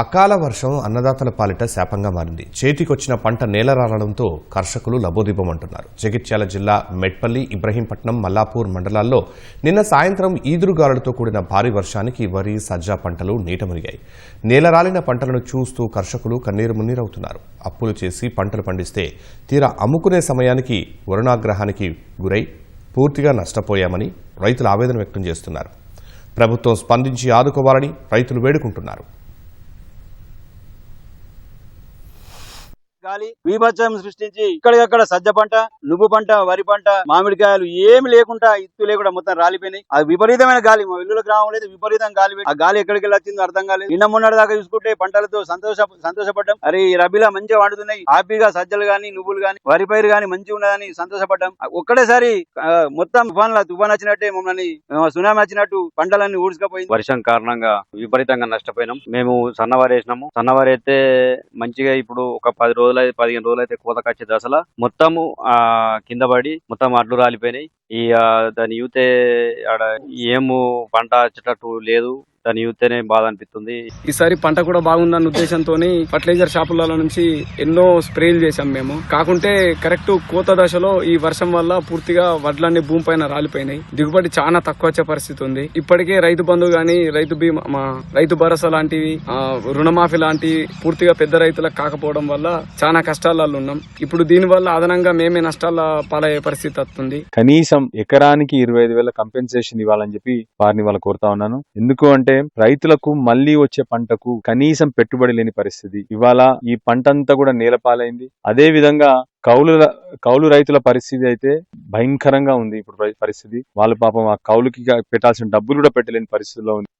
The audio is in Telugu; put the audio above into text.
అకాల వర్షం అన్నదాతల పాలిట శాపంగా మారింది. చేతికొచ్చిన పంట నేలరాలడంతో కర్షకులు లబోదిబమంటున్నారు జగిత్యాల జిల్లా మెట్పల్లి ఇబ్రహీంపట్నం మల్లాపూర్ మండలాల్లో నిన్న సాయంత్రం ఈదురుగాలులతో కూడిన భారీ వర్షానికి వరి సజ్జ పంటలు నీట మునిగాయి. నేలరాలిన పంటలను చూస్తూ కర్షకులు కన్నీరు మున్నీరవుతున్నారు. అప్పులు చేసి పంటలు పండిస్తే తీరా అమ్ముకునే సమయానికి వరుణాగ్రహానికి గురై పూర్తిగా నష్టపోయామని రైతులు ఆవేదన వ్యక్తం చేస్తున్నారు. ప్రభుత్వం స్పందించి ఆదుకోవాలని రైతులు వేడుకుంటున్నారు. గాలి బీభత్సం సృష్టించి ఇక్కడికక్కడ సజ్జ పంట నువ్వు పంట వరి పంట మామిడికాయలు ఏమి లేకుండా ఇత్తు లేకుండా మొత్తం రాలిపోయినాయి. అది విపరీతమైన గాలి మా వెల్లుల గ్రామంలో అయితే విపరీతం గాలి ఆ గాలి ఎక్కడికి వచ్చిందో అర్థం కాలేదు. నిన్న మొన్నటి దాకా చూసుకుంటే పంటలతో సంతోష సంతోషపడ్డాం. అరే రబీలా మంచిగా వండుతున్నాయి హ్యాపీగా సజ్జలు గాని నువ్వులు గాని వరి పైరు గాని మంచిగా ఉన్నదని సంతోషపడ్డాం. ఒక్కడేసారి మొత్తం తుఫాన్ల తుఫాన్ వచ్చినట్టే మమ్మల్ని సునామీ వచ్చినట్టు పంటలన్నీ ఊడ్చుకపోయింది. వర్షం కారణంగా విపరీతంగా నష్టపోయినాం. మేము సన్నవారు వేసినాము సన్నవారు అయితే మంచిగా ఇప్పుడు ఒక పది రోజులు అయితే పదిహేను రోజులు అయితే కోతకు కచ్చే దశలో మొత్తము ఆ కింద పడి మొత్తం అడ్లు రాలిపోయినాయి. ఈ దాని యూతే ఆడ ఏము పంట వచ్చేటట్టు లేదు. దాని యూతేనే బాధ అనిపిస్తుంది ఈసారి పంట కూడా బాగుందన్న ఉద్దేశంతో ఫర్టిలైజర్ షాపుల నుంచి ఎన్నో స్ప్రేలు చేశాం మేము. కాకుంటే కరెక్ట్ కోత దశలో ఈ వర్షం వల్ల పూర్తిగా వడ్లన్నీ భూమి పైన రాలిపోయినాయి. దిగుబడి చాలా తక్కువ వచ్చే పరిస్థితి ఉంది. ఇప్పటికే రైతు బంధు గాని రైతు బీమా రైతు భరోసా లాంటివి ఆ, రుణమాఫీ లాంటివి పూర్తిగా పెద్ద రైతులకు కాకపోవడం వల్ల చాలా కష్టాలలో ఉన్నాం. ఇప్పుడు దీని వల్ల అదనంగా మేమే నష్టాల పాలయ్యే పరిస్థితి వస్తుంది కనీసం ఎకరానికి ఇరవై ఐదు వేల కంపెన్సేషన్ ఇవ్వాలని చెప్పి వారిని వాళ్ళు కోరుతా ఉన్నాను. ఎందుకు అంటే రైతులకు మళ్ళీ వచ్చే పంటకు కనీసం పెట్టుబడి లేని పరిస్థితి. ఇవాళ ఈ పంట అంతా కూడా నేలపాలైంది. అదే విధంగా కౌలు కౌలు రైతుల పరిస్థితి అయితే భయంకరంగా ఉంది. ఇప్పుడు పరిస్థితి. వాళ్ళు పాపం ఆ కౌలుకి పెట్టాల్సిన డబ్బులు కూడా పెట్టలేని పరిస్థితిలో ఉంది.